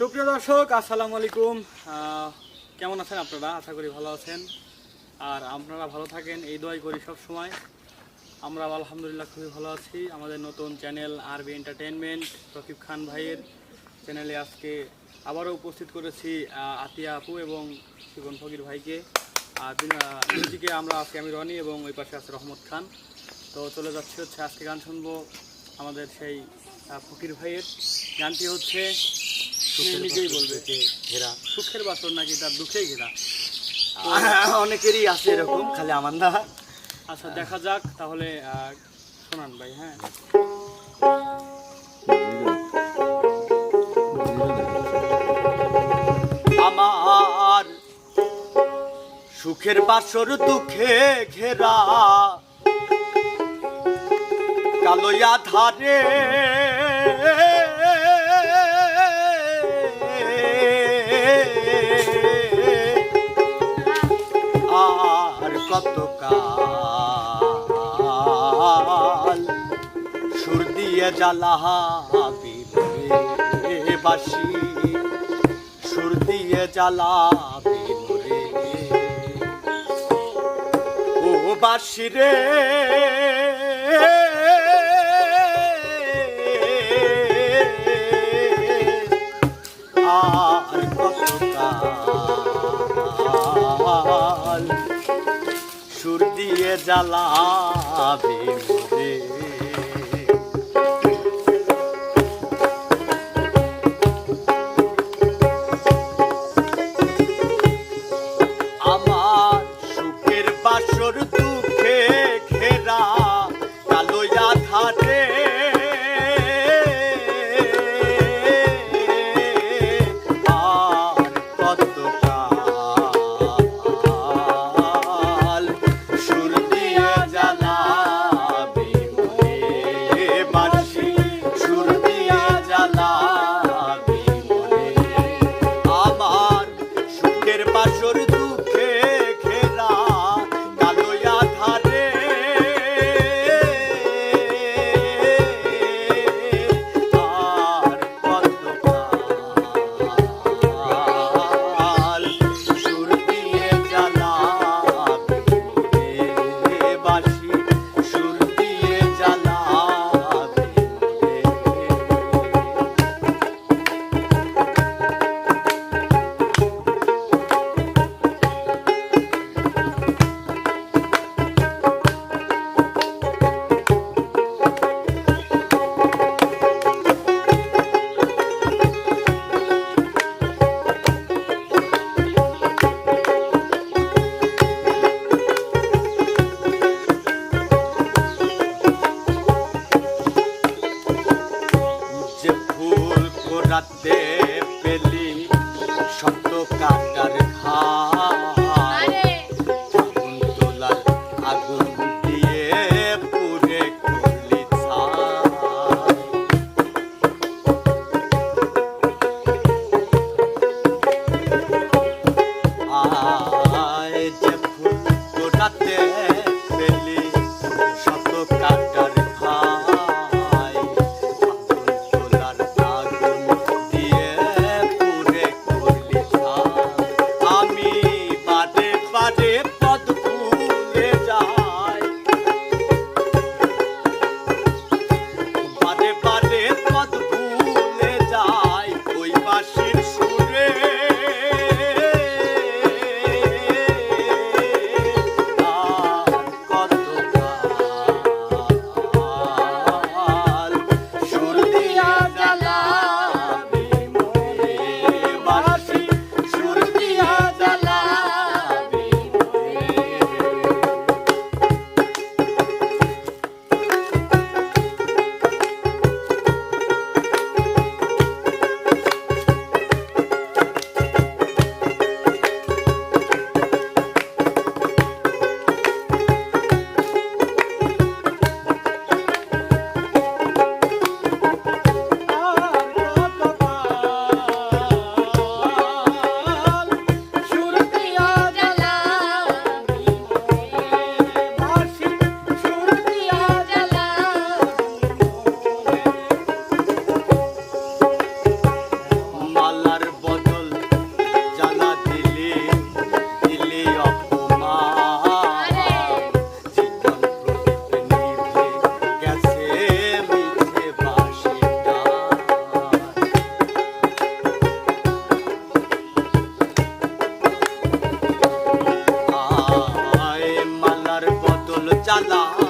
সুপ্রিয় দর্শক, আসসালামু আলাইকুম। কেমন আছেন আপনারা? আশা করি ভালো আছেন। আর আপনারা ভালো থাকেন, এই দোয়াই করি সব সময় আমরা আলহামদুলিল্লাহ খুবই ভালো আছি। আমাদের নতুন চ্যানেল আরবি এন্টারটেনমেন্ট রকিব খান ভাইয়ের চ্যানেলে আজকে আবারও উপস্থিত করেছি আতিয়া আপু এবং শিবন ফকির ভাইকে। আর মিউজিকে আমরা আজকে আমি রনি এবং ওই পাশে আছে রহমত খান। তো চলে যাচ্ছি হচ্ছে, আজকে গান শুনব আমাদের সেই ফকির ভাইয়ের। গানটি হচ্ছে সে নিজেই বলবে। ঘেরা। সুখের বাসর নাকি তার দুঃখেই ঘেরা। অনেকেরই আছে এরকম খালি আমার না আচ্ছা দেখা যাক তাহলে শোনান ভাই হ্যাঁ। আমার সুখের বাসর দুঃখে ঘেরা। কালোয়া ধারে আর কত কাল সুর দিয়ে জ্বালাবি রে সুর দিয়ে জ্বালাবি রে। ও বাসি আর কত জ্বালাবি কাটার 难呐、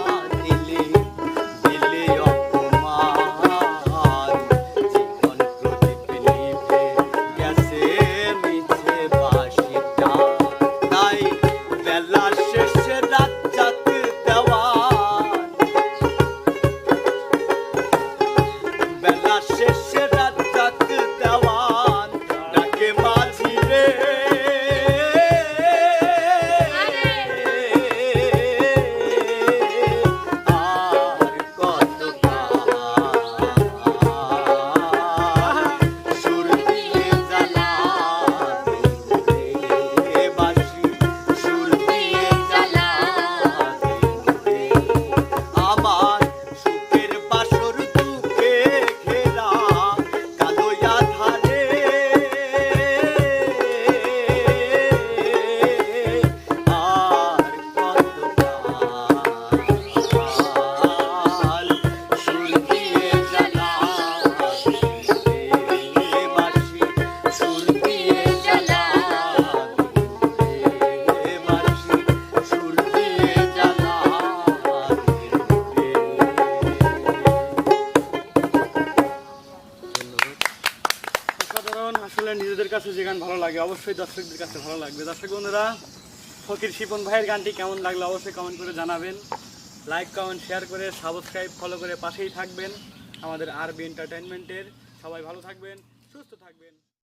অবশ্যই দর্শকদের কাছে ভালো লাগবে। দর্শক বন্ধুরা, ফকির শিপন ভাইয়ের গানটি কেমন লাগল অবশ্যই কমেন্ট করে জানাবেন। লাইক কমেন্ট শেয়ার করে সাবস্ক্রাইব ফলো করে পাশেই থাকবেন আমাদের আরবি এন্টারটেনমেন্টের সবাই ভালো থাকবেন, সুস্থ থাকবেন।